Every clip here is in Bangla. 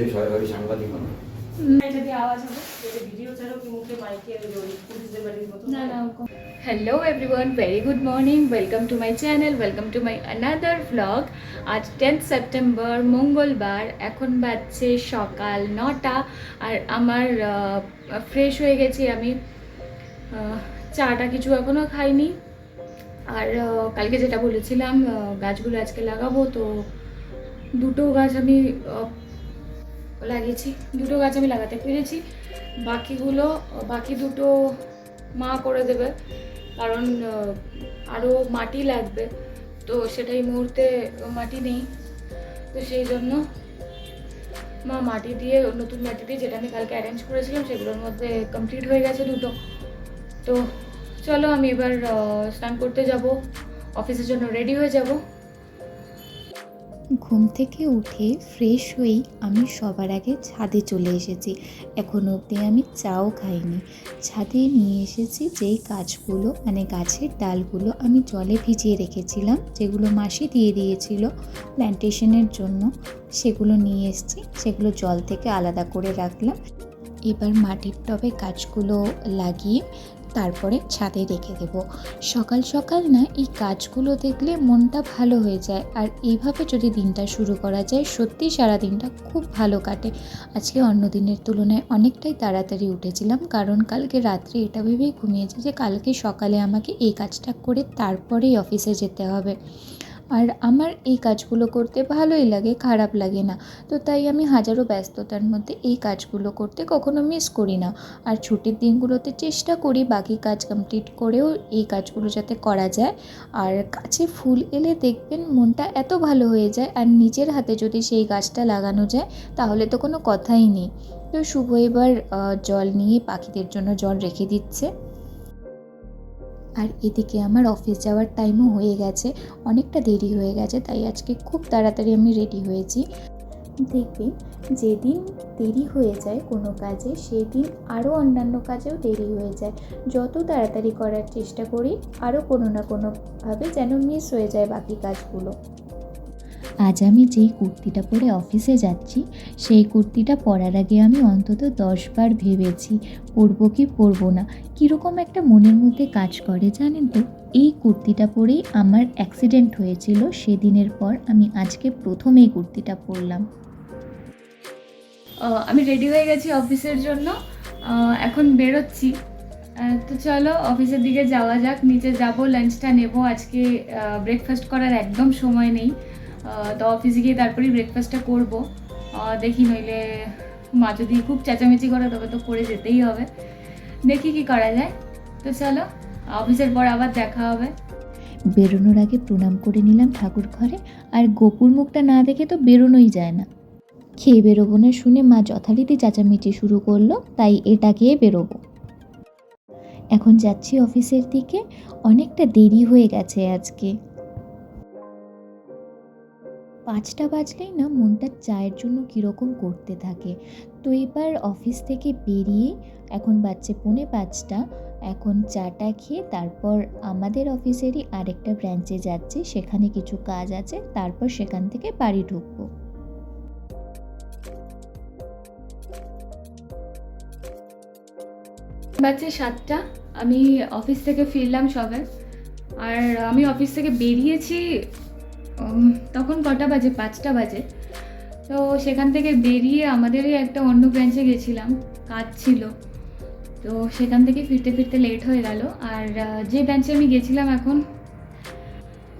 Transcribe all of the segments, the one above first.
যে সবাই সাংবাদিক মানুষ hello everyone very good morning welcome to my channel welcome to my another blog আজ টেন্থ সেপ্টেম্বর মঙ্গলবার এখন বাজছে সকাল নটা আর আমার ফ্রেশ হয়ে গেছি আমি। চাটা কিছু এখনও খাইনি। আর কালকে যেটা বলেছিলাম গাছগুলো আজকে লাগাবো তো দুটো গাছ আমি লাগিয়েছি। দুটো গাছ আমি লাগাতে পেরেছি। বাকিগুলো, বাকি দুটো মা করে দেবে। কারণ আরও মাটি লাগবে। তো সেটাই মুহূর্তে মাটি নেই। তো সেই জন্য মা মাটি দিয়ে নতুন মাটি দিয়ে যেটা আমি কালকে অ্যারেঞ্জ করেছিলাম, সেগুলোর মধ্যে কমপ্লিট হয়ে গেছে দুটো। তো চলো আমি এবার স্নান করতে যাব। অফিসের জন্য রেডি হয়ে যাব। ঘুম থেকে উঠে ফ্রেশ হয়েই আমি সবার আগে ছাদে চলে এসেছি। এখন অবধি আমি চাও খাইনি। ছাদে নিয়ে এসেছি যেই গাছগুলো মানে গাছের ডালগুলো আমি জলে ভিজিয়ে রেখেছিলাম, যেগুলো মাসি দিয়ে দিয়েছিল প্ল্যান্টেশনের জন্য, সেগুলো নিয়ে এসেছি। সেগুলো জল থেকে আলাদা করে রাখলাম। এবার মাটির টবে গাছগুলো লাগিয়ে তারপরে ছাদে রেখে দেব। সকাল সকাল না এই কাজগুলো দেখলে মনটা ভালো হয়ে যায়। আর এইভাবে যদি দিনটা শুরু করা যায়, সত্যি সারা দিনটা খুব ভালো কাটে। আজকে অন্য দিনের তুলনায় অনেকটাই তাড়াতাড়ি উঠেছিলাম, কারণ কালকে রাত্রে এটা ভেবেই ঘুমিয়েছি যে কালকে সকালে আমাকে এই কাজটা করে তারপরেই অফিসে যেতে হবে। আর আমার এই কাজগুলো করতে ভালোই লাগে, খারাপ লাগে না। তো তাই আমি হাজারো ব্যস্ততার মধ্যে এই কাজগুলো করতে কখনো মিস করি না। আর ছুটির দিনগুলোতে চেষ্টা করি বাকি কাজ কমপ্লিট করেও এই কাজগুলো যাতে করা যায়। আর গাছে ফুল এলে দেখবেন মনটা এত ভালো হয়ে যায় আর নিজের হাতে যদি সেই গাছটা লাগানো যায়, তাহলে তো কোনো কথাই নেই। তো শুভ এবার জল নিয়ে পাখিদের জন্য জল রেখে দিচ্ছে। আর এদিকে আমার অফিস যাওয়ার টাইমও হয়ে গেছে, অনেকটা দেরি হয়ে গেছে, তাই আজকে খুব তাড়াতাড়ি আমি রেডি হয়েছি। দেখবেন যেদিন দেরি হয়ে যায় কোনো কাজে, সেদিন আরও অন্যান্য কাজেও দেরি হয়ে যায়। যত তাড়াতাড়ি করার চেষ্টা করি আরও কোনো না কোনোভাবে যেন মিস হয়ে যায় বাকি কাজগুলো। আজ আমি যেই কুর্তিটা পরে অফিসে যাচ্ছি, সেই কুর্তিটা পরার আগে আমি অন্তত দশবার ভেবেছি, পরবো কি পরবো না। কীরকম একটা মনের মধ্যে কাজ করে জানেন তো? এই কুর্তিটা পরেই আমার অ্যাক্সিডেন্ট হয়েছিল, সেদিনের পর আমি আজকে প্রথম এই কুর্তিটা পরলাম। আমি রেডি হয়ে গেছি অফিসের জন্য। এখন বেরোচ্ছি। তো চলো অফিসের দিকে যাওয়া যাক, নিচে যাব লাঞ্চটা নেব। আজকে ব্রেকফাস্ট করার একদম সময় নেই। তো অফিসে গিয়ে তারপরেই ব্রেকফাস্টটা করব। দেখি নইলে মা যদি খুব চেঁচামেচি করে, তবে তো করে যেতেই হবে। দেখি কি করা যায়। তো চলো অফিসের পর আবার দেখা হবে। বেরোনোর আগে প্রণাম করে নিলাম ঠাকুর ঘরে, আর গোপুর মুখটা না দেখে তো বেরোনোই যায় না। খেয়ে বেরোবো না শুনে মা যথারীতি চেঁচামেচি শুরু করল, তাই এটা খেয়ে বেরোবো। এখন যাচ্ছি অফিসের দিকে, অনেকটা দেরি হয়ে গেছে আজকে। পাঁচটা বাজলেই না মনটা চায়ের জন্য কীরকম করতে থাকে। তো এবার অফিস থেকে বেরিয়ে এখন বাজছে পৌনে পাঁচটা। এখন চাটা খেয়ে তারপর আমাদের অফিসেরই আরেকটা ব্রাঞ্চে যাচ্ছি, সেখানে কিছু কাজ আছে, তারপর সেখান থেকে বাড়ি ঢুকবো। বাজছে সাতটা, আমি অফিস থেকে ফিরলাম সবে। আর আমি অফিস থেকে বেরিয়েছি তখন কটা বাজে? পাঁচটা বাজে। তো সেখান থেকে বেরিয়ে আমাদেরই একটা অন্য ব্রাঞ্চে গেছিলাম। কাজ ছিল। তো সেখান থেকে ফিরতে ফিরতে লেট হয়ে গেল। আর যে ব্রাঞ্চে আমি গেছিলাম এখন,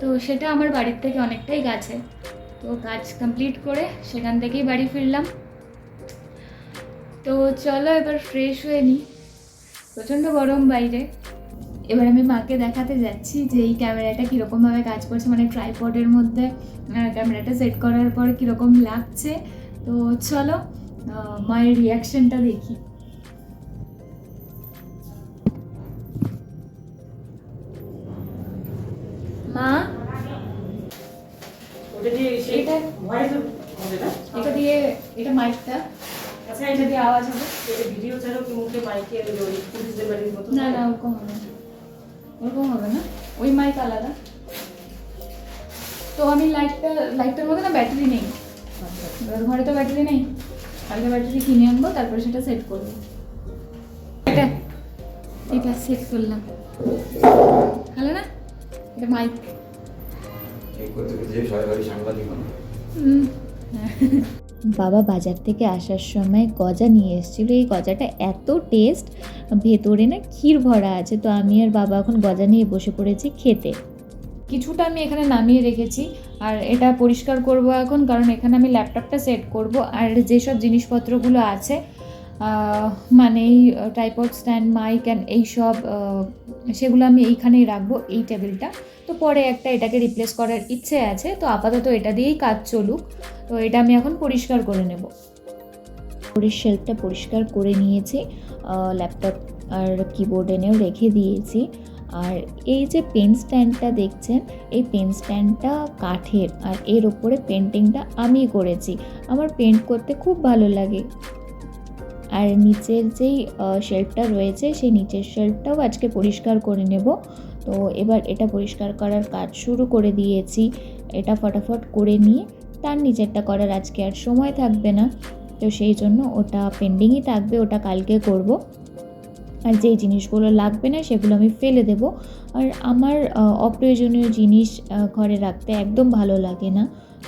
তো সেটা আমার বাড়ির থেকে অনেকটাই কাছে। তো কাজ কমপ্লিট করে সেখান থেকেই বাড়ি ফিরলাম। তো চলো এবার ফ্রেশ হয়ে নিই প্রচণ্ড গরম বাইরে। এবার আমি মাকে দেখাতে যাচ্ছি যে এই ক্যামেরাটা কীরকমভাবে কাজ করছে মানে ট্রাইপডের মধ্যে ক্যামেরাটা সেট করার পর কীরকম লাগছে। তো চলো মায়ের রিয়াকশনটা দেখি। মা? ওটা দিয়ে এটা ভয়েস হবে না? এটা দিয়ে এটা মাইকটা আচ্ছা এটা দিয়ে আওয়াজ হবে। এটা ভিডিও ছাড়াও কি মুখে মাইকে ওই পুলিশদের বাড়ির মতো না না ওরকম হবে ওরকম হবে না? ওই মাইক আলাদা। তো আমি লাইটটা লাইটটার মধ্যে না ব্যাটারি নেই। এবার ঘরে তো ব্যাটারি নেই। কালকে ব্যাটারি কিনে আনব তারপরে সেটা সেট করব। এটা। এটা সেট করলাম। ভালো না? এটা মাইক এই করতে বাবা বাজার থেকে আসার সময় গজা নিয়ে এসেছিল। এই গজাটা এত টেস্ট ভেতরে না ক্ষীর ভরা আছে। তো আমি আর বাবা এখন গজা নিয়ে বসে পড়েছি খেতে। কিছুটা আমি এখানে নামিয়ে রেখেছি আর এটা পরিষ্কার করব এখন, কারণ এখানে আমি ল্যাপটপটা সেট করব। আর যেসব জিনিসপত্রগুলো আছে মানে এই টাইপড স্ট্যান্ড মাইক অ্যান্ড এইসব সেগুলো আমি এইখানেই রাখব, এই টেবিলটা তো পরে একটা এটাকে রিপ্লেস করার ইচ্ছে আছে, তো আপাতত এটা দিয়েই কাজ চলুক। তো এটা আমি এখন পরিষ্কার করে নেব। উপরের শেলফটা পরিষ্কার করে নিয়েছি ল্যাপটপ আর কিবোর্ড এনেও রেখে দিয়েছি। আর এই যে পেন স্ট্যান্ডটা দেখছেন, এই পেন স্ট্যান্ডটা কাঠের, আর এর ওপরে পেন্টিংটা আমি করেছি। আমার পেন্ট করতে খুব ভালো লাগে। আর নিচের যেই শেলফটা রয়েছে, সেই নিচের শেলফটাও আজকে পরিষ্কার করে নেব। তো এবার এটা পরিষ্কার করার কাজ শুরু করে দিয়েছি। এটা ফটাফট করে নিয়ে তার নিচেরটা করার আজকে আর সময় থাকবে না। তো সেই জন্য ওটা পেন্ডিংই থাকবে, ওটা কালকে করব। আর যেই জিনিসগুলো লাগবে না, সেগুলো আমি ফেলে দেব। আর আমার অপ্রয়োজনীয় জিনিস ঘরে রাখতে একদম ভালো লাগে না।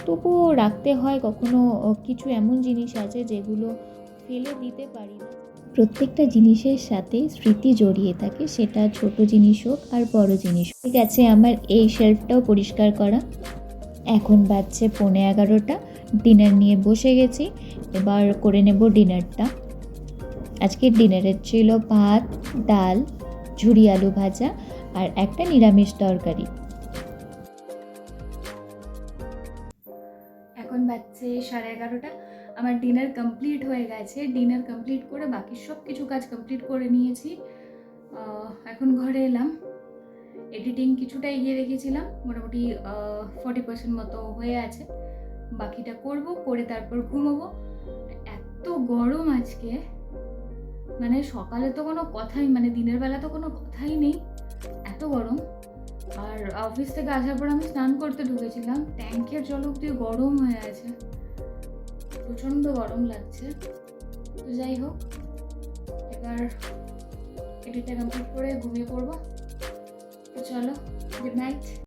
তবুও রাখতে হয় কখনো কিছু এমন জিনিস আছে যেগুলো ফেলে দিতে পারি না। প্রত্যেকটা জিনিসের সাথে স্মৃতি জড়িয়ে থাকে সেটা ছোট জিনিস হোক আর বড় জিনিস হোক। ঠিক আছে আমার এই শেলফটাও পরিষ্কার করা। এখন বাজছে পৌনে এগারোটা ডিনার নিয়ে বসে গেছি এবার করে নেব ডিনারটা আজকে ডিনারের ছিল ভাত ডাল ঝুরি আলু ভাজা আর একটা নিরামিষ তরকারি। এখন বাজছে সাড়ে এগারোটা। আমার ডিনার কমপ্লিট হয়ে গেছে ডিনার কমপ্লিট করে বাকি সব কিছু কাজ কমপ্লিট করে নিয়েছি। এখন ঘরে এলাম। এডিটিং কিছুটা এগিয়ে রেখেছিলাম, মোটামুটি ফর্টি পার্সেন্ট মতো হয়ে আছে। বাকিটা করব, করে তারপর ঘুমোবো। এত গরম আজকে। মানে সকালে তো কোনো কথাই মানে দিনের বেলা তো কোনো কথাই নেই। এত গরম। আর অফিস থেকে আসার পর আমি স্নান করতে ঢুকেছিলাম। ট্যাঙ্কের জল অব্দি গরম হয়ে আছে। প্রচণ্ড গরম লাগছে। তো যাই হোক, এবার এডিটটা কমপ্লিট করে ঘুমিয়ে পড়ব। তো চলো গুড নাইট